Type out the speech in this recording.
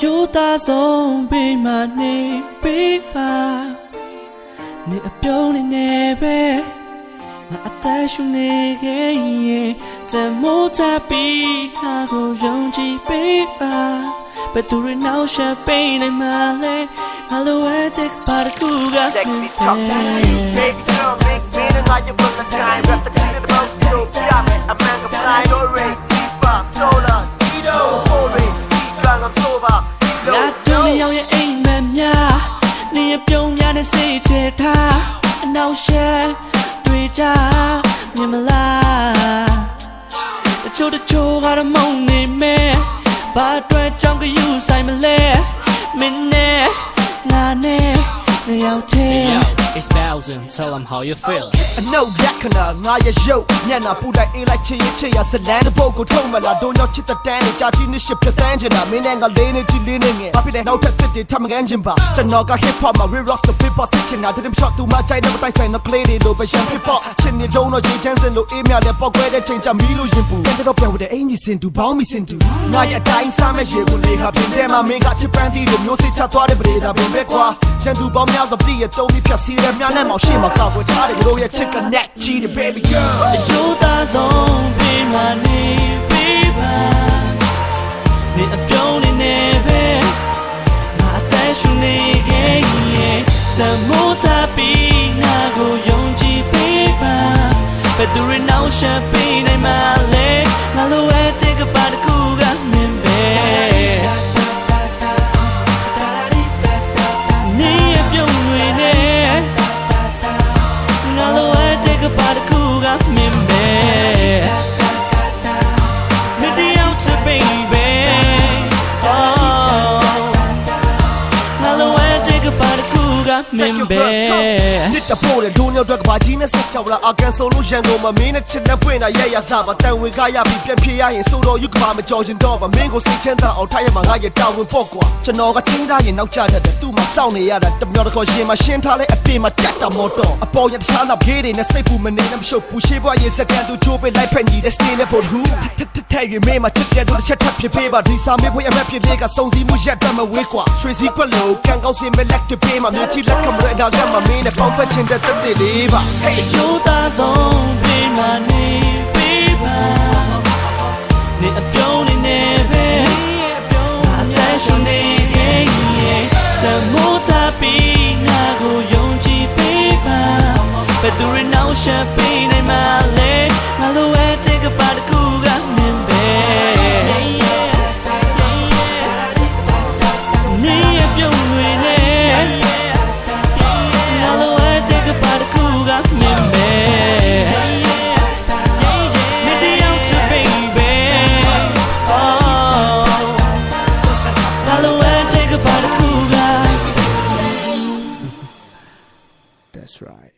ယူသားဆုံးပေးမနေပေးပါနေအပြုံးနေနေပဲငါအသက်ရှူနေခဲ့ရင်တမိုးချပြီးခါကိုယုံကြည်ပေးပါဘယ်သူတွေနောက်ဆက်ပေးနိုင်မလဲငါလိုဝဲချက်ပါတခုက Sexy talk Baby girl make me the night you put the time Rap Gang I'm sober ငါတို့နှစ်ယောက်ရဲ့အိမ်မက်များနေရပြုံးများနဲ့စိတ်ချထားအနောက်ရှက်တွေ့ကြမြင်မလားတချို့တချို့ကတော့မုံနေမယ်ဘာအတွက်ကြောင့်ကယူဆိုင်မလဲမင်းနဲ့ငါနဲ့ နှစ်ယောက်တည်း Yo, it's Bowsen, tell them how you feel. အနှုတ်လက်ခဏငါရဲ့ရုပ်ညံ့တာပူတိုက်အေးလိုက်ချစ်ရချစ်ရဇလန်းတစ်ပုတ်ကိုထုံမလာတို့ညောက်ချစ်တဲ့တန်းနဲ့ကြာချင်းနှစ်ရှစ်ပြတန်းချင်တာမင်းနဲ့ငါလေးနေကြည့်လေးနေငယ်ဘာဖြစ်လဲနောက်ထပ်တစ်တွေထပ်မကန်းချင်ပါကျွန်တော်က hip hop မှာ real rock the hip hop ချင်တာတဲ့ shot သူမကြိုက်တဲ့မတိုက်ဆိုင်တော့ clay တွေလိုပဲ sham hip hop ချင်နေတော့တော့ရေချမ်းစင်လို့အေးမြတဲ့ပေါက်ကွဲတဲ့ချိန်ချမီးလို့ရင်ပူကန်တော့ပြန် with the အင်ကြီးစင်တူဘောင်းမီစင်တူငါရဲ့အတိုင်းစားမဲ့ရေကိုလေဟာပြင်တဲ့မှာမင်းကချစ်ပန်းသီးလို့မျိုးစိချသွားတဲ့ပရိဒါပင်ပဲကွာရန်သူပေါင်းများစွာပြည်ရဲ့သုံးပြီးဖြတ်စီးတဲ့များနဲ့မောင်ရှေ့မှာကောက်ွယ်ထားတဲ့တို့ရဲ့ချစ်က net ချီတဲ့ baby girl ယူသားဆုံးပေးမနေပေးပါနေအပြုံးနေနေပဲငါအသက်ရှူနေခဲ့ရင်တမိုးချပြီးငါကိုယုံကြည်ပေးပါဘယ်သူတွေနောက်ဆက်ပေးနိုင်မလဲ မင်းပဲတစ်တပိုးတဲ့ဒုံရောက်တော့ကဘာကြီးနဲ့ဆက်ကြောက်လာအကန်ဆိုလို့ရန်ကုန်မှာမင်းနဲ့ချစ်တဲ့ပွင့်တာရရစားပါတန်ဝင်ကားရပြီးပြန်ပြေးရရင်ဆိုတော့ယူကဘာမကြော်ချင်တော့ပါမင်းကိုစိတ်ချမ်းသာအောင်ထားရမှာငါရဲ့တာဝန်ပေါ့ကွာကျွန်တော်ကချင်းထားရင်နောက်ကျတတ်တယ်သူ့မှာစောင့်နေရတာတမျောတခေါ်ရင်မှာရှင်းထားတဲ့အပြင်မှာကြက်တာမော်တော်အပေါ်ရတခြားနောက်ခေးတွေနဲ့စိတ်ပူမနေနဲ့မရှုပ်ဘူးရှေးဘွားရဲ့စကန်သူချိုးပေးလိုက်ဖက်ညီတဲ့စနေနဲ့ပေါ်ဟူ ထထထရင်မေးမှာချစ်တဲ့တို့တစ်ချက်ထပ်ဖြစ်ပေးပါဒီစာမေးခွေအမက်ဖြစ်လေးကစုံစည်းမှုရက်တတ်မဝေးကွာရွှေစည်းကွက်လို့ကန်ကောင်းစင်မဲ့လက်တွေပေးမှာမြေချီလက်ကမရဒါကမမင်းနဲ့ပေါင်းဖက်ချင်တဲ့တက်တဲ့လေးပါ Hey ယူသားဆုံးပေးမနေပေးပါနေအပြုံးနေနေပဲအသက်ရှူနေခဲ့ရင်တမိုးချပြီးငါကိုယုံကြည်ပေးပါဘယ်သူတွေနောက်ဆက်ပေးနိုင်မလဲငါလိုဝဲတဲ့ကပါတခုက That's right.